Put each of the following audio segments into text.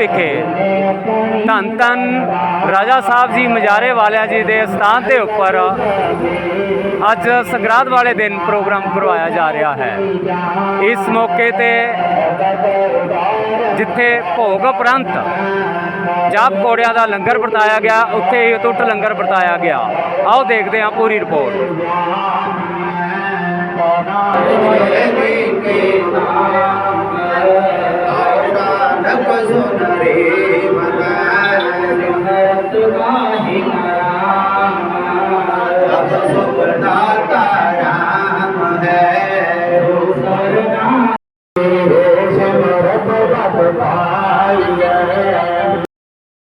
ਵਿਖੇ ਧੰਨ ਧੰਨ ਰਾਜਾ ਸਾਹਿਬ ਜੀ ਮਜਾਰੇ ਵਾਲਿਆਂ ਜੀ ਦੇ ਸਥਾਨ ਦੇ ਉੱਪਰ ਅੱਜ ਸੰਗਰਾਦ ਵਾਲੇ ਦਿਨ ਪ੍ਰੋਗਰਾਮ ਕਰਵਾਇਆ ਜਾ ਰਿਹਾ ਹੈ। ਇਸ ਮੌਕੇ ਤੇ ਜਿੱਥੇ ਭੋਗ ਉਪਰੰਤ ਜਾਪ ਕੋੜਿਆਂ ਦਾ ਲੰਗਰ ਵਰਤਾਇਆ ਗਿਆ, ਉੱਥੇ ਹੀ ਅਟੁੱਟ ਲੰਗਰ ਵਰਤਾਇਆ ਗਿਆ। ਆਓ ਦੇਖਦੇ ਹਾਂ ਪੂਰੀ ਰਿਪੋਰਟ।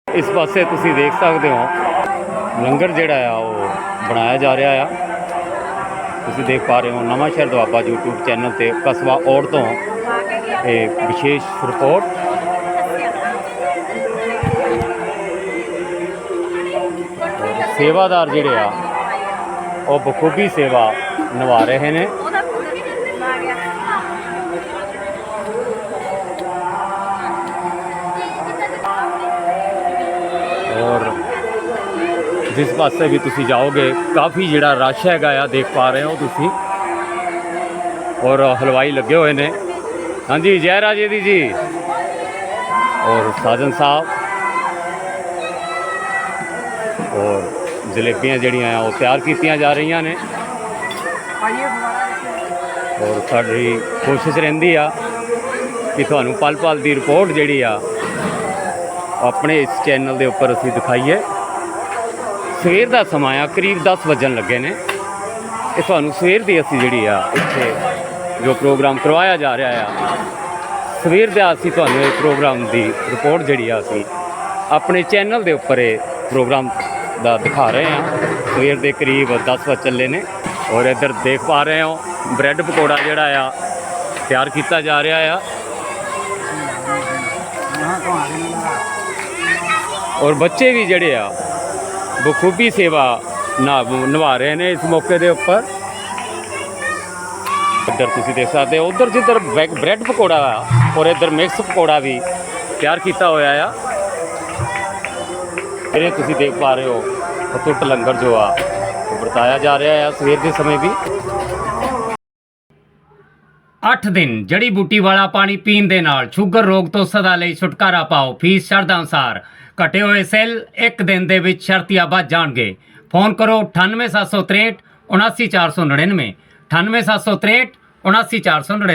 ਇਸ ਪਾਸੇ ਤੁਸੀਂ ਦੇਖ ਸਕਦੇ ਹੋ, ਲੰਗਰ ਜਿਹੜਾ ਆ, ਉਹ ਬਣਾਇਆ ਜਾ ਰਿਹਾ ਆ। ਤੁਸੀਂ ਦੇਖ ਪਾ ਰਹੇ ਹੋ ਨਵਾਂ ਸ਼ਹਿਰ ਦੁਆਬਾ YouTube ਚੈਨਲ ਤੇ ਕਸਬਾ ਔੜ ਤੋਂ ਇਹ ਵਿਸ਼ੇਸ਼ ਰਿਪੋਰਟ। ਸੇਵਾਦਾਰ ਜਿਹੜੇ ਆ ਉਹ ਬਖੂਬੀ ਸੇਵਾ ਨਿਭਾ ਰਹੇ ਨੇ ਔਰ ਜਿਸ ਪਾਸੇ ਵੀ ਤੁਸੀਂ ਜਾਓਗੇ ਕਾਫੀ ਜਿਹੜਾ ਰਸ਼ ਹੈਗਾ ਆ ਦੇਖ ਪਾ ਰਹੇ ਹੋ ਤੁਸੀਂ ਔਰ ਹਲਵਾਈ ਲੱਗੇ ਹੋਏ ਨੇ ਹਾਂਜੀ ਜੈ ਰਾਜੇ ਦੀ ਜੀ ਔਰ ਸਾਜਨ ਸਾਹਿਬ ਔਰ ਜਲੇਬੀਆਂ ਜਿਹੜੀਆਂ ਆ ਉਹ ਤਿਆਰ ਕੀਤੀਆਂ ਜਾ ਰਹੀਆਂ ਨੇ। ਔਰ ਸਾਡੀ ਕੋਸ਼ਿਸ਼ ਰਹਿੰਦੀ ਆ ਕਿ ਤੁਹਾਨੂੰ ਪਲ ਪਲ ਦੀ ਰਿਪੋਰਟ ਜਿਹੜੀ ਆ ਆਪਣੇ ਇਸ ਚੈਨਲ ਦੇ ਉੱਪਰ ਅਸੀਂ ਦਿਖਾਈਏ। ਸਵੇਰ ਦਾ ਸਮਾਂ ਆ ਕਰੀਬ 10 ਵਜਣ ਲੱਗੇ ਨੇ। ਇਹ ਤੁਹਾਨੂੰ ਸਵੇਰ ਦੀ ਅਸੀਂ ਜਿਹੜੀ ਆ ਇੱਥੇ ਜੋ ਪ੍ਰੋਗਰਾਮ ਕਰਵਾਇਆ ਜਾ ਰਿਹਾ ਆ ਸਵੇਰ ਦਾ ਅਸੀਂ ਤੁਹਾਨੂੰ ਇਹ ਪ੍ਰੋਗਰਾਮ ਦੀ ਰਿਪੋਰਟ ਜਿਹੜੀ ਆ ਅਸੀਂ ਆਪਣੇ ਚੈਨਲ ਦੇ ਉੱਪਰ ਇਹ ਪ੍ਰੋਗਰਾਮ ਦਾ ਦਿਖਾ ਰਹੇ ਹਾਂ। ਸਵੇਰ ਦੇ ਕਰੀਬ 10 ਵਜੇ ਚੱਲੇ ਨੇ ਔਰ ਇੱਧਰ ਦੇਖ ਪਾ ਰਹੇ ਹੋ, ਬ੍ਰੈਡ ਪਕੌੜਾ ਜਿਹੜਾ ਆ, ਤਿਆਰ ਕੀਤਾ ਜਾ ਰਿਹਾ ਆ। ਔਰ ਬੱਚੇ ਵੀ ਜਿਹੜੇ ਆ, ਬਖੂਬੀ ਸੇਵਾ ਨਾ ਨਿਭਾ ਰਹੇ ਨੇ ਇਸ ਮੌਕੇ ਦੇ ਉੱਪਰ। ਇੱਧਰ ਤੁਸੀਂ ਦੇਖ ਸਕਦੇ ਹੋ, ਉਧਰ ਜਿੱਧਰ ਬੈਕ ਬ੍ਰੈਡ ਪਕੌੜਾ ਆ ਔਰ ਇੱਧਰ ਮਿਕਸ ਪਕੌੜਾ ਵੀ ਤਿਆਰ ਕੀਤਾ ਹੋਇਆ ਆ। ਇਹ ਤੁਸੀਂ ਦੇਖ ਪਾ ਰਹੇ ਹੋ ਅਟੁੱਟ ਲੰਗਰ ਜੋ ਆ ਵਰਤਾਇਆ ਜਾ ਰਿਹਾ ਆ ਸਵੇਰ ਦੇ ਸਮੇਂ ਵੀ। 8 ਦਿਨ ਜੜੀ ਬੂਟੀ ਵਾਲਾ ਪਾਣੀ ਪੀਣ ਦੇ ਨਾਲ ਸ਼ੂਗਰ ਰੋਗ ਤੋਂ ਸਦਾ ਲਈ ਛੁਟਕਾਰਾ ਪਾਓ, ਫੀਸ ਸ਼ਰਧਾ ਅਨੁਸਾਰ। ਘਟੇ ਹੋਏ ਸੈੱਲ ਇੱਕ ਦਿਨ ਦੇ ਵਿੱਚ ਸ਼ਰਤੀਆ ਵੱਧ ਜਾਣਗੇ। ਫੋਨ ਕਰੋ 98763 79499 98763 79499